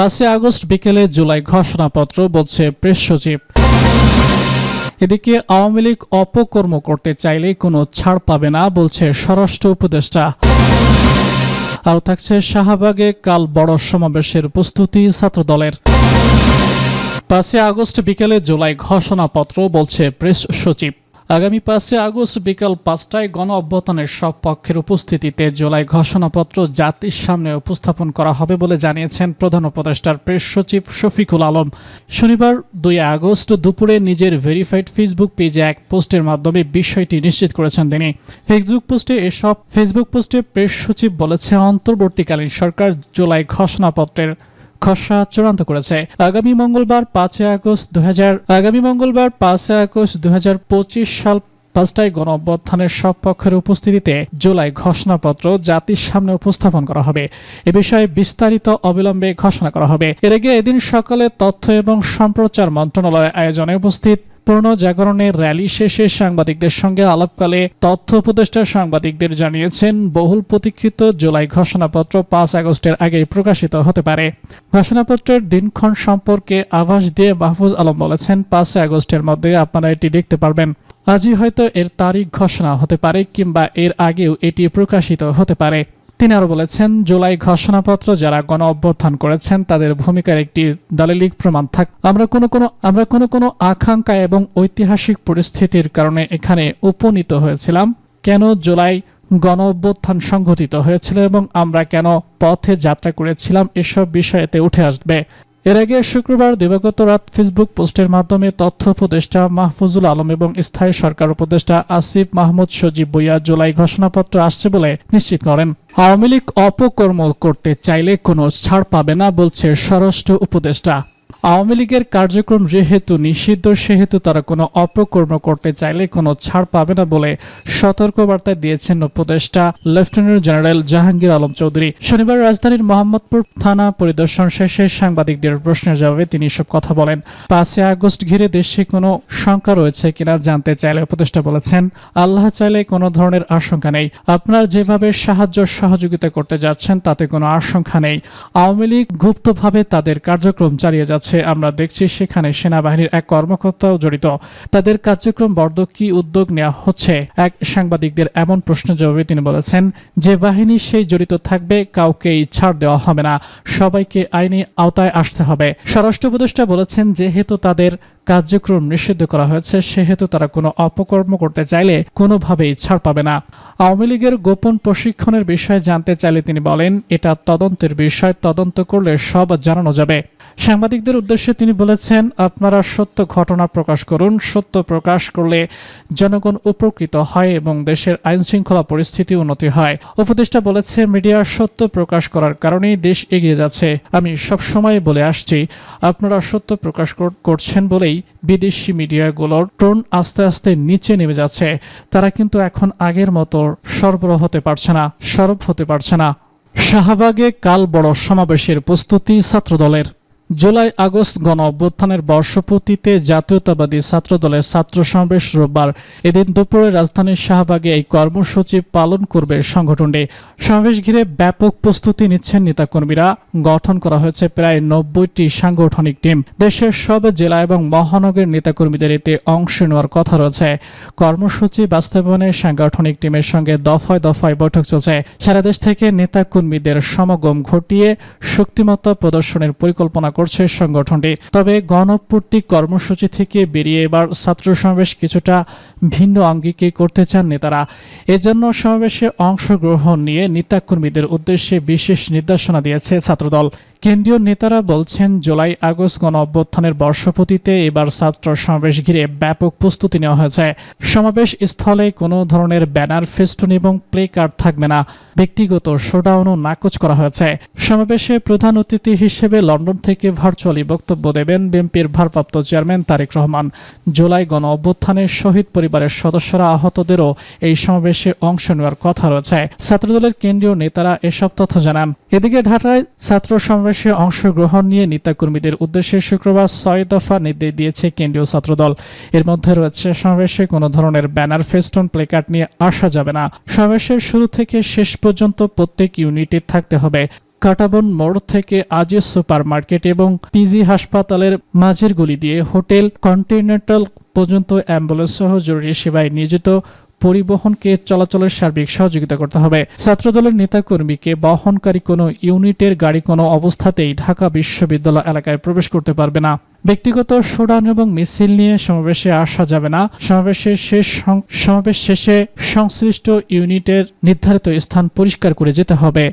পাঁচই আগস্ট বিকেলে জুলাই ঘোষণাপত্র বলছে প্রেস সচিব। এদিকে আওয়ামী লীগ অপকর্ম করতে চাইলে কোনো ছাড় পাবে না বলছে স্বরাষ্ট্র উপদেষ্টা। আরও থাকছে শাহবাগে কাল বড় সমাবেশের প্রস্তুতি ছাত্রদলের। পাঁচই আগস্ট বিকেলে জুলাই ঘোষণাপত্র বলছে প্রেস সচিব। আগামী পাঁচই আগস্ট বিকাল পাঁচটায় গণ অভ্যুত্থানের সব পক্ষের উপস্থিতিতে জুলাই ঘোষণাপত্র জাতির সামনে উপস্থাপন করা হবে বলে জানিয়েছেন প্রধান উপদেষ্টার প্রেস সচিব শফিকুল আলম। শনিবার দুই আগস্ট দুপুরে নিজের ভেরিফাইড ফেসবুক পেজে এক পোস্টের মাধ্যমে বিষয়টি নিশ্চিত করেছেন তিনি। ফেসবুক পোস্টে এসব ফেসবুক পোস্টে প্রেস সচিব বলেছে, অন্তর্বর্তীকালীন সরকার জুলাই ঘোষণাপত্রের খসড়া চূড়ান্ত করেছে। আগামী মঙ্গলবার পাঁচই আগস্ট দু আগামী মঙ্গলবার পাঁচই আগস্ট দু হাজার পঁচিশ সাল পাঁচটায় গণ অভ্যুত্থানের সব পক্ষের উপস্থিতিতে জুলাই ঘোষণাপত্র জাতির সামনে উপস্থাপন করা হবে। এ বিষয়ে বিস্তারিত অবিলম্বে ঘোষণা করা হবে। এর আগে এদিন সকালে তথ্য এবং সম্প্রচার মন্ত্রণালয়ের আয়োজনে উপস্থিত পূর্ণ জাগরণের র্যালি শেষে সাংবাদিকদের সঙ্গে আলাপকালে তথ্য উপদেষ্টা সাংবাদিকদের জানিয়েছেন, বহুল প্রতীক্ষিত জুলাই ঘোষণাপত্র পাঁচ আগস্টের আগেই প্রকাশিত হতে পারে। ঘোষণাপত্রের দিনক্ষণ সম্পর্কে আভাস দিয়ে মাহফুজ আলম বলেছেন, পাঁচই আগস্টের মধ্যে আপনারা এটি দেখতে পারবেন। আজই হয়তো এর তারিখ ঘোষণা হতে পারে কিংবা এর আগেও এটি প্রকাশিত হতে পারে। তিনি আরও বলেছেন, জুলাই ঘোষণাপত্র যারা গণ অভ্যুত্থান করেছেন, তাদের ভূমিকার একটি দালিলিক প্রমাণ থাক। আমরা কোনো কোনো, আমরা কোনো কোনো আকাঙ্ক্ষা এবং ঐতিহাসিক পরিস্থিতির কারণে এখানে উপনীত হয়েছিলাম। কেন জুলাই গণ অভ্যুত্থান সংঘটিত হয়েছিল এবং আমরা কেন পথে যাত্রা করেছিলাম, এসব বিষয়েতে উঠে আসবে। এর আগে শুক্রবার দিবাগত রাত ফেসবুক পোস্টের মাধ্যমে তথ্য উপদেষ্টা মাহফুজুল আলম এবং স্থায়ী সরকার উপদেষ্টা আসিফ মাহমুদ সজীব বইয়া জুলাই ঘোষণাপত্র আসছে বলে নিশ্চিত করেন। আওয়ামী লীগ অপকর্ম করতে চাইলে কোনো ছাড় পাবে না বলছে স্বরাষ্ট্র উপদেষ্টা। আওয়ামী লীগের কার্যক্রম যেহেতু নিষিদ্ধ, সেহেতু তারা কোনো অপকর্ম করতে চাইলে কোনো ছাড় পাবে না বলে সতর্কবার্তা দিয়েছেন উপদেষ্টা লেফটেন্যান্ট জেনারেল জাহাঙ্গীর আলম চৌধুরী। শনিবার রাজধানীর মোহাম্মদপুর থানা পরিদর্শন শেষে সাংবাদিকদের প্রশ্নের জবাবে তিনি এসব কথা বলেন। পাঁচই আগস্ট ঘিরে দেশে কোনো শঙ্কা রয়েছে কিনা জানতে চাইলে উপদেষ্টা বলেছেন, আল্লাহ চাইলে কোনো ধরনের আশঙ্কা নেই। আপনারা যেভাবে সাহায্য সহযোগিতা করতে যাচ্ছেন তাতে কোনো আশঙ্কা নেই। আওয়ামী লীগ গুপ্তভাবে তাদের কার্যক্রম চালিয়ে যাচ্ছে। আমরা দেখছি সেখানে সেনাবাহিনীর এক কর্মকর্তাও জড়িত। তাদের কার্যক্রম বর্দ কি উদ্যোগ নেওয়া হচ্ছে? এক সাংবাদিকদের এমন প্রশ্নের জবাবে তিনি বলেছেন, যে বাহিনী সেই জড়িত থাকবে, কাউকেই ছাড় দেওয়া হবে না। সবাইকে আইনি আওতায় আসতে হবে। স্বরাষ্ট্র উপদেষ্টা বলেছেন, যেহেতু তাদের কার্যক্রম নিষিদ্ধ করা হয়েছে, সেহেতু তারা কোনো অপকর্ম করতে চাইলে কোনোভাবেই ছাড় পাবে না। আওয়ামী লীগের গোপন প্রশিক্ষণের বিষয়ে জানতে চাইলে তিনি বলেন, এটা তদন্তের বিষয়, তদন্ত করলে সব জানানো যাবে। সাংবাদিকদের উদ্দেশ্যে তিনি বলেছেন, আপনারা সত্য ঘটনা প্রকাশ করুন। সত্য প্রকাশ করলে জনগণ উপকৃত হয় এবং দেশের আইন শৃঙ্খলা পরিস্থিতি উন্নতি হয়। উপদেষ্টা বলেছে, মিডিয়া সত্য প্রকাশ করার কারণেই দেশ এগিয়ে যাচ্ছে। আমি সবসময় বলে আসছি, আপনারা সত্য প্রকাশ কর- করছেন বলেই বিদেশি মিডিয়াগুলোর টোন আস্তে আস্তে নিচে নেমে যাচ্ছে। তারা কিন্তু এখন আগের মতো সরবরাহ হতে পারছে না, সরব হতে পারছে না। শাহবাগে কাল বড় সমাবেশের প্রস্তুতি ছাত্রদলের। জুলাই আগস্ট গণ অভ্যুত্থানের বর্ষপূর্তিতে জাতীয়তাবাদী ছাত্রদলের ছাত্র সমাবেশ রোববার এদিন দুপুরে রাজধানীর শাহবাগে এই কর্মসূচি পালন করবে সংগঠনটি। সমাবেশ ঘিরে ব্যাপক প্রস্তুতি নিচ্ছেন নেতাকর্মীরা। গঠন করা হয়েছে প্রায় নব্বইটি সাংগঠনিক টিম। দেশের সব জেলা এবং মহানগরের নেতাকর্মীদের এতে অংশ নেওয়ার কথা রয়েছে। কর্মসূচি বাস্তবায়নে সাংগঠনিক টিমের সঙ্গে দফায় দফায় বৈঠক চলছে। সারা দেশ থেকে নেতাকর্মীদের সমাগম ঘটিয়ে শক্তিমত্তা প্রদর্শনের পরিকল্পনা করছে সংগঠনটি। তবে গণপূর্তি কর্মসূচি থেকে বেরিয়ে এবার ছাত্র সমাবেশ কিছুটা ভিন্ন আঙ্গিকে করতে চান নেতারা। এজন্য সমাবেশে অংশগ্রহণ নিয়ে নেতাকর্মীদের উদ্দেশ্যে বিশেষ নির্দেশনা দিয়েছে ছাত্রদল। কেন্দ্রীয় নেতারা বলছেন, জুলাই আগস্ট গণ অভ্যুত্থানের বর্ষপতিতে এবার ছাত্র সমাবেশ ঘিরে ব্যাপক প্রস্তুতি নেওয়া হয়েছে। সমাবেশ স্থলে কোনো ধরনের ব্যানার, ফেস্টুন এবং প্লে কার্ড থাকবে না। ব্যক্তিগত শোডাউনও নাকচ করা হয়েছে। সমাবেশে প্রধান অতিথি হিসেবে লন্ডন থেকে ভার্চুয়ালি বক্তব্য দেবেন বিএনপির ভারপ্রাপ্ত চেয়ারম্যান তারেক রহমান। জুলাই গণ অভ্যুত্থানের শহীদ পরিবারের সদস্যরা আহতদেরও এই সমাবেশে অংশ নেওয়ার কথা রয়েছে। ছাত্রদলের কেন্দ্রীয় নেতারা এসব তথ্য জানান। এদিকে ঢাকায় ছাত্র সমাবেশে অংশগ্রহণ নিয়ে নেতাকর্মীদের উদ্দেশ্যে শুক্রবার ছয় দফা নির্দেশ দিয়েছে কেন্দ্রীয় ছাত্রদল। এর মধ্যে রয়েছে সমাবেশে কোনো ধরনের ব্যানার, ফেস্টন, প্লেকার্ড নিয়ে আসা যাবে না। সমাবেশের শুরু থেকে শেষ পর্যন্ত প্রত্যেক ইউনিটে থাকতে হবে। কাটাবন মোড় থেকে আজিজ সুপার মার্কেট এবং পিজি হাসপাতালের মাঝের গলি দিয়ে হোটেল কন্টিনেন্টাল পর্যন্ত অ্যাম্বুলেন্স সহ জরুরি সেবায় নিয়োজিত পরিবহনকে চলাচলের সার্বিক সহযোগিতা করতে হবে। ছাত্রদলের নেতাকর্মীকে বহনকারী কোনো ইউনিটের গাড়ি কোনো অবস্থাতেই ঢাকা বিশ্ববিদ্যালয় এলাকায় প্রবেশ করতে পারবে না। ব্যক্তিগত সোডান এবং মিছিল নিয়ে সমাবেশে আসা যাবে না। সমাবেশের শেষ সমাবেশ শেষে সংশ্লিষ্ট ইউনিটের নির্ধারিত স্থান পরিষ্কার করে যেতে হবে।